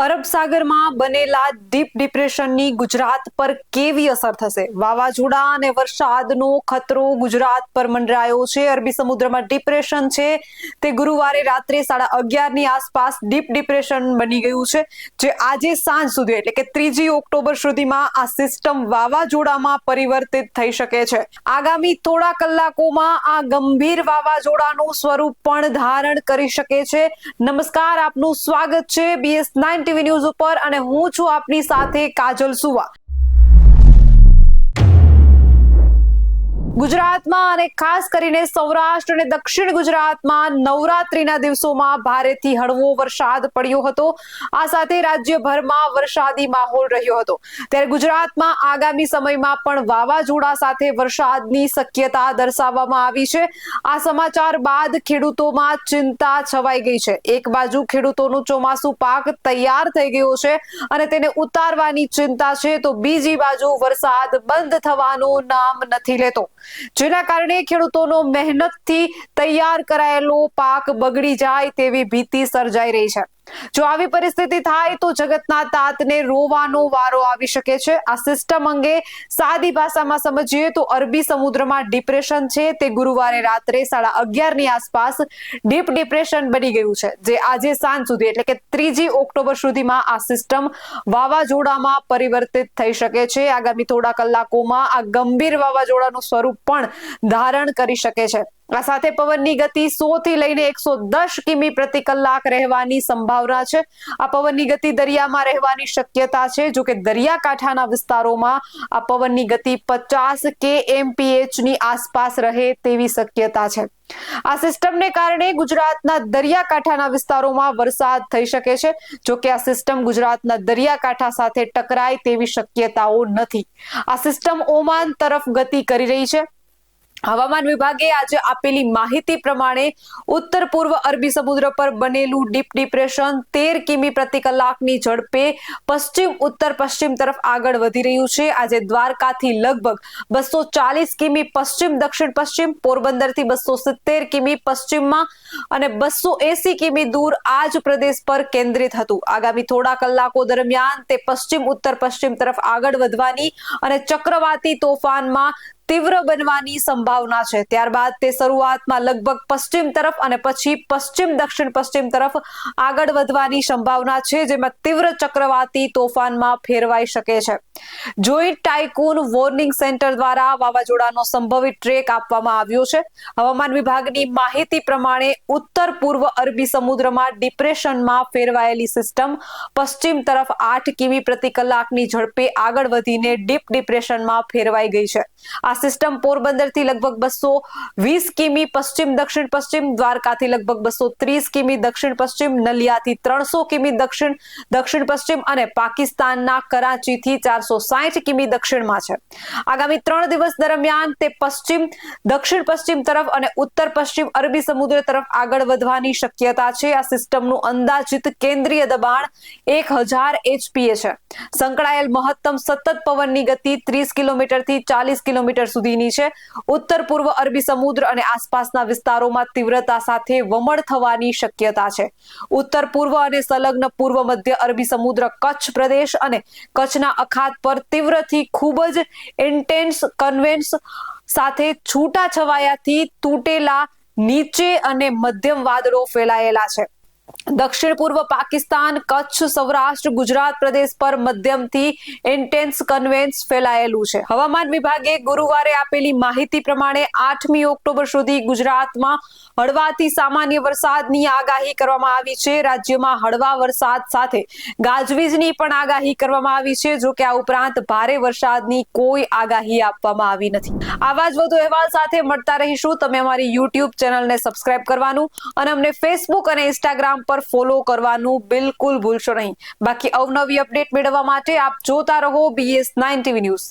અરબ સાગરમાં બનેલા ડીપ ડિપ્રેશનની ગુજરાત પર કેવી અસર થશે? વાવાઝોડા અને વરસાદનો ખતરો ગુજરાત પર મંડરાયો છે. અરબી સમુદ્રમાં ડિપ્રેશન છે. તે ગુરુવારે રાત્રે સાડા અગિયારની આસપાસ ડીપ ડિપ્રેશન બની ગયું છે, જે આજે સાંજ સુધી એટલે કે ત્રીજી ઓક્ટોબર સુધીમાં આ સિસ્ટમ વાવાઝોડામાં પરિવર્તિત થઈ શકે છે. આગામી થોડા કલાકોમાં આ ગંભીર વાવાઝોડાનું સ્વરૂપ પણ ધારણ કરી શકે છે. નમસ્કાર, આપનું સ્વાગત છે. બીએસ નાઇન ટીવી ન્યૂઝ ઉપર અને હું છું આપની સાથે કાજલ સુવા. ગુજરાતમાં અને ખાસ કરીને સૌરાષ્ટ્ર અને દક્ષિણ ગુજરાતમાં નવરાત્રીના દિવસોમાં ભારેથી હળવો વરસાદ પડ્યો હતો. આ સાથે રાજ્યભરમાં વરસાદી માહોલ રહ્યો હતો. ત્યારે ગુજરાતમાં આગામી સમયમાં પણ વાવાઝોડા સાથે વરસાદની શક્યતા દર્શાવવામાં આવી છે. આ સમાચાર બાદ ખેડૂતોમાં ચિંતા છવાઈ ગઈ છે. એક બાજુ ખેડૂતોનું ચોમાસું પાક તૈયાર થઈ ગયો છે અને તેને ઉતારવાની ચિંતા છે તો બીજી બાજુ વરસાદ બંધ થવાનું નામ નથી લેતો. જેના કારણે ખેડૂતોનો મહેનતથી તૈયાર કરાયેલો પાક બગડી જાય તેવી ભીતિ સર્જાઈ રહી છે. જો આવી પરિસ્થિતિ થાય તો જગતના તાતને રોવાનો વારો આવી શકે છે. આ સિસ્ટમ અંગે સાદી ભાષામાં સમજીએ તો અરબી સમુદ્રમાં ડિપ્રેશન છે. તે ગુરુવારે રાત્રે સાડા અગિયારની આસપાસ ડીપ ડિપ્રેશન બની ગયું છે. જે આજે સાંજ સુધી, એટલે કે ત્રીજી ઓક્ટોબર સુધીમાં આ સિસ્ટમ વાવાઝોડામાં પરિવર્તિત થઈ શકે છે. આગામી થોડા કલાકોમાં આ ગંભીર વાવાઝોડાનું સ્વરૂપ પણ ધારણ કરી શકે છે. આ સાથે પવનની ગતિ સો થી લઈને એકસો દસ કિમી પ્રતિ કલાક રહેવાની સંભાવના છે. આ પવનની ગતિ દરિયામાં રહેવાની શક્યતા છે, જો કે દરિયાકાંઠાના વિસ્તારોમાં આ પવનની ગતિ પચાસ કે એમપીએચની આસપાસ રહે તેવી શક્યતા છે. આ સિસ્ટમને કારણે ગુજરાતના દરિયાકાંઠાના વિસ્તારોમાં વરસાદ થઈ શકે છે, જો કે આ સિસ્ટમ ગુજરાતના દરિયાકાંઠા સાથે ટકરાય તેવી શક્યતાઓ નથી. આ સિસ્ટમ ઓમાન તરફ ગતિ કરી રહી છે. હવામાન વિભાગે આજે આપેલી માહિતી પ્રમાણે ઉત્તર પૂર્વ અરબી સમુદ્ર પર બનેલું ડીપ ડિપ્રેશન તેર કિમી પ્રતિ કલાકની ઝડપે પશ્ચિમ ઉત્તર પશ્ચિમ તરફ આગળ વધી રહ્યું છે. આજે દ્વારકાથી લગભગ બસો ચાલીસ કિમી પશ્ચિમ દક્ષિણ પશ્ચિમ, પોરબંદરથી બસો સિત્તેર કિમી પશ્ચિમમાં અને બસો એસી કિમી દૂર આ જ પ્રદેશ પર કેન્દ્રિત હતું. આગામી થોડા કલાકો દરમિયાન તે પશ્ચિમ ઉત્તર પશ્ચિમ તરફ આગળ વધવાની અને ચક્રવાતી તોફાનમાં તીવ્ર બનવાની સંભાવના છે. ત્યારબાદ તે શરૂઆતમાં લગભગ પશ્ચિમ તરફ અને પછી પશ્ચિમ દક્ષિણ પશ્ચિમ તરફ આગળ વધવાની સંભાવના છે, જેમાં તીવ્ર ચક્રવાતી તોફાનમાં ફેરવાઈ શકે છે. જોઈન્ટ ટાઇકૂન વોર્નિંગ સેન્ટર દ્વારા વાવાઝોડાનો સંભવિત ટ્રેક આપવામાં આવ્યો છે. હવામાન વિભાગની માહિતી પ્રમાણે ઉત્તર પૂર્વ અરબી સમુદ્રમાં ડિપ્રેશનમાં ફેરવાયેલી સિસ્ટમ પશ્ચિમ તરફ આઠ કિમી પ્રતિ કલાકની ઝડપે આગળ વધીને ડીપ ડિપ્રેશનમાં ફેરવાઈ ગઈ છે. આ સિસ્ટમ પોરબંદરથી લગભગ બસો વીસ કિમી પશ્ચિમ દક્ષિણ પશ્ચિમ દ્વારકાથી લગભગ બસો ત્રીસ કિમી દક્ષિણ પશ્ચિમ, નલિયાથી ત્રણસો કિમી દક્ષિણ દક્ષિણ પશ્ચિમ અને પાકિસ્તાનના કરાચીથી ચારસો સાહીઠ કિમી દક્ષિણમાં છે. આગામી ત્રણ દિવસ દરમિયાન તે પશ્ચિમ, દક્ષિણ પશ્ચિમ તરફ અને ઉત્તર પશ્ચિમ અરબી સમુદ્ર તરફ આગળ વધવાની શક્યતા છે. આ સિસ્ટમનું અંદાજિત કેન્દ્રીય દબાણ એક હજાર એચપીએ છે. સંકળાયેલ મહત્તમ સતત પવનની ગતિ ત્રીસ કિલોમીટરથી ચાલીસ કિલોમીટર સુધીની છે. ઉત્તર, પૂર્વ અરબી સમુદ્ર અને આસપાસના વિસ્તારોમાં તીવ્રતા સાથે વમળ થવાની શક્યતા છે. ઉત્તર, પૂર્વ અને સંલગ્ન પૂર્વ મધ્ય અરબી સમુદ્ર કચ્છ પ્રદેશ અને કચ્છના અખાત પર તીવ્રથી ખૂબ જ ઇન્ટેન્સ કન્વેન્સ સાથે છૂટા છવાયાથી તૂટેલા નીચે અને મધ્યમ વાદળો ફેલાયેલા છે. દક્ષિણ પૂર્વ પાકિસ્તાન, કચ્છ, સૌરાષ્ટ્ર, ગુજરાત પ્રદેશ પર મધ્યમથી ઇન્ટેન્સ કન્વેન્સ ફેલાયેલું છે. હવામાન વિભાગે ગુરુવારે આપેલી માહિતી પ્રમાણે આઠમી ઓક્ટોબર સુધી ગુજરાતમાં હળવાથી સામાન્ય વરસાદની આગાહી કરવામાં આવી છે. રાજ્યમાં હળવા વરસાદ સાથે ગાજવીજની પણ આગાહી કરવામાં આવી છે, જો કે આ ઉપરાંત ભારે વરસાદની કોઈ આગાહી આપવામાં આવી નથી. આવા જ વધુ અહેવાલ સાથે મળતા રહીશું. તમે અમારી યુટ્યુબ ચેનલને સબસ્ક્રાઇબ કરવાનું અને અમને ફેસબુક અને ઇન્સ્ટાગ્રામ પર ફોલો કરવાનું બિલકુલ ભૂલશો નહીં. બાકી અવનવી અપડેટ મેળવવા માટે આપ જોતા રહો બીએસ નાઇન ટીવી ન્યૂઝ